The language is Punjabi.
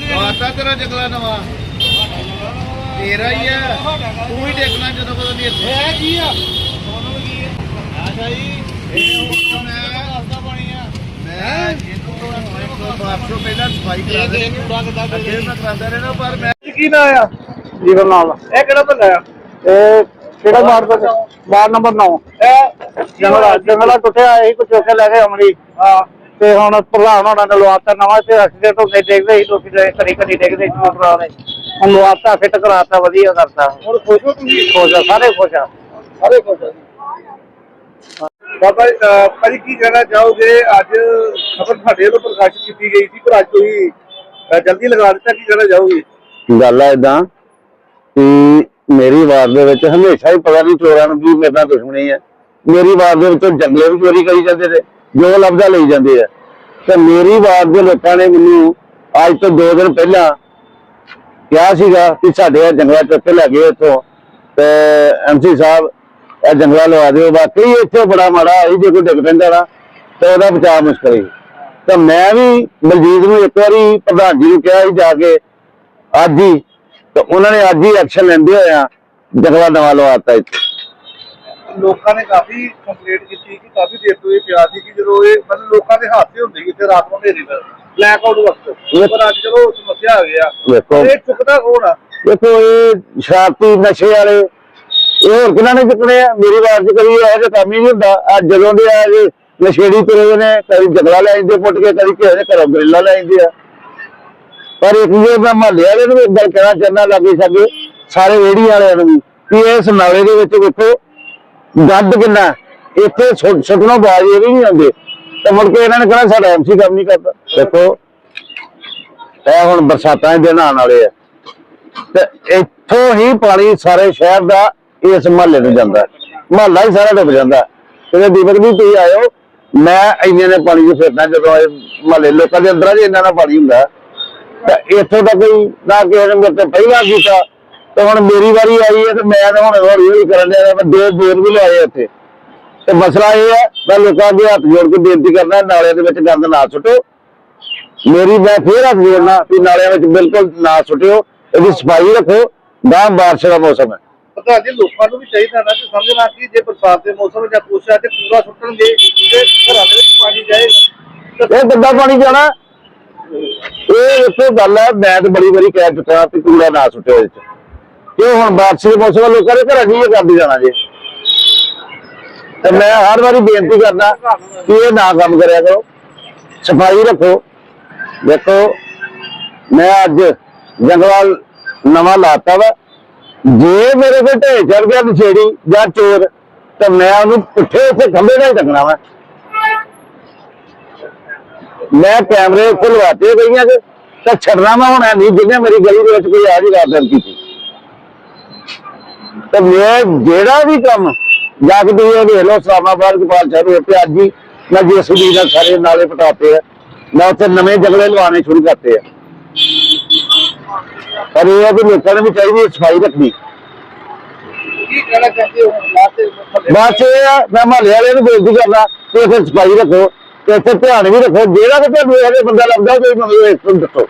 ਲਾਤਾ ਤੇਰਾ ਜੰਗਲਾ ਨਵਾਂ। ਤੇਰਾ ਹੀ ਆ। ਤੂੰ ਹੀ ਦੇਖਣਾ ਜਦੋਂ ਕਦੋਂ ਨਹੀਂ ਇੱਥੇ। ਹੈ ਕੀ ਆ? ਅੱਛਾ ਜੀ ਇਹ ਹੁਣ ਮੈਂ ਦੱਸਦਾ ਪਾਣੀ ਆ। ਮੈਂ ਇਹਨੂੰ ਬਾਪਸੋਂ ਪਹਿਲਾਂ ਸਫ਼ਾਈ ਕਰਾ ਦੇ ਕੂੜਾ ਕਿੱਦਾਂ ਅੱਗੇ ਮੈਂ ਕਰਾਉਂਦਾ ਰਹਿਣਾ ਪਰ ਮੈਂ ਕੀ ਨਾ ਆ? ਜੀਵਨ ਨਾਲ ਇਹ ਕਿਹੜਾ ਬੰਦਾ ਆ? ਇਹ ਕਿਹੜਾ ਵਾਰਡ ਦਾ ਵਾਰਡ ਨੰਬਰ 9 ਇਹ ਜੰਗਲਾ ਜੰਗਲਾ ਟੁੱਟਿਆ ਇਹੀ ਕੁਝ ਚੋਕੇ ਲੈ ਕੇ ਅਮਰੀ ਹਾਂ। ਤੇ ਹੁਣ ਪ੍ਰਧਾਨ ਹੋਣਾ ਨੇ ਲਵਾਤਾ ਨਵਾਂ ਤੇ ਐਕਸੀਡੈਂਟ ਹੋ ਕੇ ਦੇਖਦੇ ਸੀ ਲੋਕੀ ਜਿਹੜੇ ਕਦੀ ਕਦੀ ਦੇਖਦੇ ਸੀ ਮੋਟਰਾਂ ਨੇ। ਹੁਣ ਲਵਾਤਾ ਫਿੱਟ ਕਰਾਤਾ ਵਧੀਆ ਕਰਤਾ। ਹੁਣ ਖੁਸ਼ ਹੋ ਤੁਸੀਂ? ਖੁਸ਼ ਆ ਸਾਰੇ ਖੁਸ਼ ਆ। ਸਾਰੇ ਖੁਸ਼ ਆ ਬਾਬਾ ਭਾਜੀ ਕੀ ਕਹਿਣਾ ਚਾਹੋਗੇ? ਅੱਜ ਖਬਰ ਤੁਹਾਡੇ ਵੱਲੋਂ ਪ੍ਰਕਾਸ਼ਿਤ ਕੀਤੀ ਗਈ ਸੀ ਪਰ ਅੱਜ ਤੁਸੀਂ ਜਲਦੀ ਲਗਾ ਦਿੱਤਾ ਕੀ ਕਹਿਣਾ ਚਾਹੋਗੇ? ਗੱਲ ਆ ਇਦਾਂ ਕਿ ਮੇਰੀ ਵਾਰ ਦੇ ਵਿੱਚ ਹਮੇਸ਼ਾ ਹੀ ਪਤਾ ਨਹੀਂ ਚੋਰਾਂ ਨੂੰ ਕੀ ਮੇਰੇ ਨਾਲ ਦੁਸ਼ਮਣੀ ਹੈ ਮੇਰੀ ਵਾਰ ਦੇ ਵਿੱਚੋਂ ਜੰਗਲੇ ਵੀ ਚੋਰੀ ਕਰੀ ਜਾਂਦੇ ਨੇ ਜੋ ਲੱਭਦਾ ਲਈ ਜਾਂਦੇ ਆ। ਤੇ ਮੇਰੀ ਵਾਰ ਦੇ ਲੋਕਾਂ ਨੇ ਮੈਨੂੰ ਅੱਜ ਤੋਂ 2 ਦਿਨ ਪਹਿਲਾਂ ਕਿਹਾ ਸੀਗਾ ਕਿ ਸਾਡੇ ਇਹ ਜੰਗਲਾ ਚੁੱਕ ਕੇ ਇੱਥੋਂ। ਤੇ ਐਮਸੀ ਸਾਹਿਬ ਇਹ ਜੰਗਲਾ ਲਵਾ ਦਿਓ। ਬਾਕੀ ਇੱਥੇ ਬੜਾ ਮਾੜਾ ਹੋਈ ਜੇ ਕੋਈ ਡਿੱਗ ਪੈਂਦਾ ਨਾ, ਤੇ ਉਹਦਾ ਬਚਾਅ ਮੁਸ਼ਕਲ ਹੀ ਤਾਂ ਮੈਂ ਵੀ ਬਲਜੀਤ ਨੂੰ ਇੱਕ ਵਾਰੀ ਪ੍ਰਧਾਨ ਜੀ ਨੂੰ ਕਿਹਾ ਸੀ ਜਾ ਕੇ, ਅੱਜ ਹੀ। ਤੇ ਉਹਨਾਂ ਨੇ ਅੱਜ ਹੀ ਐਕਸ਼ਨ ਲੈਂਦੇ ਹੋਇਆ ਜੰਗਲਾ ਨਵਾਂ ਲਵਾਤਾ ਇੱਥੇ। ਲੋਕਾਂ ਨੇ ਕਾਫੀ ਕੰਪਲੇਂਟ ਕੀਤੀ ਕਿ ਕਾਫੀ ਦੇਰ ਤੋਂ ਇਹ ਪਿਆ ਸੀ ਕਿ ਜਦੋਂ ਇਹ ਮਤਲਬ ਲੋਕਾਂ ਦੇ ਹਾਦਸੇ ਹੁੰਦੇ ਸੀ ਰਾਤ ਨੂੰ ਹਨੇਰੀ ਦਾ ਬਲੈਕ ਆਊਟ ਵਕਤ। ਪਰ ਅੱਜ ਜਦੋਂ ਸਮੱਸਿਆ ਆ ਗਿਆ ਇਹ ਚੁੱਕਦਾ ਕੌਣ ਆ? ਦੇਖੋ ਇਹ ਸ਼ਰਾਬੀ ਨਸ਼ੇ ਵਾਲੇ ਇਹ ਹੋਰ ਕਿਹਨਾਂ ਨੇ ਚੁੱਕਣੇ ਆ? ਮੇਰੀ ਵਾਰ ਚ ਕਰੀ ਇਹ ਜਿਹਾ ਕੰਮ ਹੀ ਨਹੀਂ ਹੁੰਦਾ। ਆ ਜਦੋਂ ਦੇ ਆ ਇਹ ਨਸ਼ੇੜੀ ਤੁਰੇ ਨੇ ਕਦੀ ਜੰਗਲਾ ਲੈ ਜਾਂਦੇ ਪੁੱਟ ਕੇ ਕਦੀ ਕਿਸੇ ਦੇ ਘਰੋਂ ਗਰਿੱਲਾ ਲੈ ਜਾਂਦੇ ਆ। ਪਰ ਇੱਕ ਜੇ ਮੈਂ ਮਹੱਲੇ ਵਾਲੇ ਨੂੰ ਗੱਲ ਕਹਿਣਾ ਚਾਹੁੰਦਾ ਲੱਗੇ ਸਾਗੇ ਸਾਰੇ ਰੇੜੀ ਵਾਲਿਆਂ ਨੂੰ ਵੀ ਕਿ ਇਸ ਨਾਲੇ ਦੇ ਵਿੱਚ ਵੇਖੋ ਗੱਦ ਕਿੰਨਾ? ਇੱਥੇ ਸੁੱਟ- ਬਾਜ਼ ਇਹ ਵੀ ਨਹੀਂ ਆਉਂਦੇ। ਤੇ ਮੁੜ ਕੇ ਇਹਨਾਂ ਨੇ ਕਹਿਣਾ ਸਾਡਾ ਐਮਸੀ ਕੰਮ ਨਹੀਂ ਕਰਦਾ। ਦੇਖੋ, ਇਹ ਹੁਣ ਬਰਸਾਤਾਂ ਦੇ ਦਿਨ ਆਉਣ ਵਾਲੇ ਆ। ਤੇ ਇੱਥੋਂ ਹੀ ਪਾਣੀ ਸਾਰੇ ਸ਼ਹਿਰ ਦਾ ਇਸ ਮਹੱਲੇ ਨੂੰ ਜਾਂਦਾ। ਮਹੱਲਾ ਹੀ ਸਾਰਾ ਡੁੱਬ ਜਾਂਦਾ। ਤੇ ਦੀਪਕ ਵੀ ਤੁਸੀਂ ਆਇਓ। ਮੈਂ ਇੰਨੇ ਨੇ ਪਾਣੀ ਨੂੰ ਫਿਰਦਾ ਜਦੋਂ ਇਹ ਮਹੱਲੇ ਲੋਕਾਂ ਦੇ ਅੰਦਰਾਂ 'ਚ ਇੰਨਾ ਨਾ ਪਾਣੀ ਹੁੰਦਾ। ਤਾਂ ਇੱਥੋਂ ਤੱਕ ਹੀ ਨਾ ਕਿਸੇ ਨੇ ਮੇਰੇ ਤੋਂ ਪਹਿਲਾਂ ਕੀਤਾ। ਤੇ ਹੁਣ ਮੇਰੀ ਵਾਰੀ ਆਈ ਹੈ ਤੇ ਮੈਂ ਤਾਂ ਹੁਣ ਹੌਲੀ ਹੌਲੀ ਕਰਨ ਲਿਆ ਮੈਂ ਦੋ ਬੋਰ ਵੀ ਲਾਏ ਇੱਥੇ ਤੇ ਮਸਲਾ ਇਹ ਹੈ ਮੈਂ ਲੋਕਾਂ ਅੱਗੇ ਹੱਥ ਜੋੜ ਕੇ ਬੇਨਤੀ ਕਰਦਾ ਨਾਲਿਆਂ ਦੇ ਵਿੱਚ ਗੰਦ ਨਾ ਸੁੱਟੋ। ਮੇਰੀ ਮੈਂ ਫੇਰ ਹੱਥ ਜੋੜਨਾ ਵੀ ਨਾਲਿਆਂ ਵਿੱਚ ਬਿਲਕੁਲ ਨਾ ਸੁੱਟਿਓ ਇਹਦੀ ਸਫ਼ਾਈ ਰੱਖੋ ਗਾਂ ਬਾਰਿਸ਼ ਦਾ ਮੌਸਮ ਹੈ। ਪਤਾ ਜੀ ਲੋਕਾਂ ਨੂੰ ਵੀ ਚਾਹੀਦਾ ਨਾ ਕਿ ਸਮਝਣਾ ਕਿ ਜੇ ਬਰਸਾਤ ਦੇ ਮੌਸਮ ਜਾਂ ਕੁਛ ਆ ਤੇ ਕੂੜਾ ਸੁੱਟਣਗੇ ਤੇ ਘਰਾਂ ਦੇ ਵਿੱਚ ਪਾਣੀ ਜਾਏਗਾ ਇਹ ਕਿੱਦਾਂ ਪਾਣੀ ਜਾਣਾ? ਇਹ ਗੱਲ ਹੈ ਮੈਂ ਤਾਂ ਬੜੀ ਵਾਰੀ ਕਹਿ ਚੁੱਕਾ ਕਿ ਕੂੜਾ ਨਾ ਸੁੱਟਿਓ ਇਹ ਕਿ ਕਿਉਂ ਹੁਣ ਵਾਪਸੀ ਦੇ ਮੌਸਮ ਵਿੱਚ ਲੋਕਾਂ ਦੇ ਘਰਾਂ ਕੀ ਕਰਦੇ ਜਾਣਾ ਜੇ? ਤੇ ਮੈਂ ਹਰ ਵਾਰੀ ਬੇਨਤੀ ਕਰਦਾ ਕਿ ਇਹ ਨਾ ਕੰਮ ਕਰਿਆ ਕਰੋ। ਸਫ਼ਾਈ ਰੱਖੋ। ਦੇਖੋ, ਮੈਂ ਅੱਜ ਜੰਗਲ ਨਵਾਂ ਲਾਤਾ ਵਾ। ਜੇ ਮੇਰੇ ਕੋਲ ਢੇ ਚੜ ਗਿਆ ਨਸ਼ੇੜੀ ਜਾਂ ਚੋਰ, ਤਾਂ ਮੈਂ ਉਹਨੂੰ ਪੁੱਠੇ ਉੱਥੇ ਖੰਭੇ ਨਾਲ ਟੰਗਣਾ ਵਾ। ਮੈਂ ਕੈਮਰੇ ਉੱਥੇ ਲਵਾਤੇ ਗਈਆਂ ਕਿ ਤਾਂ ਛੱਡਣਾ ਮੈਂ ਹੁਣ ਨਹੀਂ, ਜਿਹਨੇ ਮੇਰੀ ਗਲੀ ਦੇ ਵਿੱਚ ਕੋਈ ਆ ਜੀ ਰਾਤ ਕੀਤੀ। ਤੇ ਮੈਂ ਜਿਹੜਾ ਵੀ ਕੰਮ ਜਾ ਕੇ ਤੁਸੀਂ ਇਹ ਵੇਖ ਲਓ ਇਸਲਾਮਾਬਾਦ ਗੋਪਾਲ ਸ਼ਹਿਰ ਰੋਡ ਤੇ ਅੱਜ ਹੀ ਮੈਂ ਜੇਸੀਬੀ ਦਾ ਸਾਰੇ ਨਾਲੇ ਪਟਾਤੇ ਆ। ਮੈਂ ਉੱਥੇ ਨਵੇਂ ਜੰਗਲੇ ਲਵਾਉਣੇ ਸ਼ੁਰੂ ਕਰਤੇ ਆ। ਪਰ ਇਹ ਹੈ ਕਿ ਲੋਕਾਂ ਨੂੰ ਵੀ ਚਾਹੀਦੀ ਹੈ ਸਫ਼ਾਈ ਰੱਖਣੀ। ਹੋ? ਬਸ ਇਹ ਆ ਮੈਂ ਮਹੱਲੇ ਵਾਲਿਆਂ ਨੂੰ ਬੇਨਤੀ ਕਰਦਾ ਕਿ ਇੱਥੇ ਸਫ਼ਾਈ ਰੱਖੋ ਤੇ ਇੱਥੇ ਧਿਆਨ ਵੀ ਰੱਖੋ। ਜਿਹੜਾ ਕਿ ਤੁਹਾਨੂੰ ਇਹ ਬੰਦਾ ਲੱਭਦਾ ਕੋਈ ਮੈਨੂੰ ਇੱਕ ਨੂੰ ਦੱਸੋ।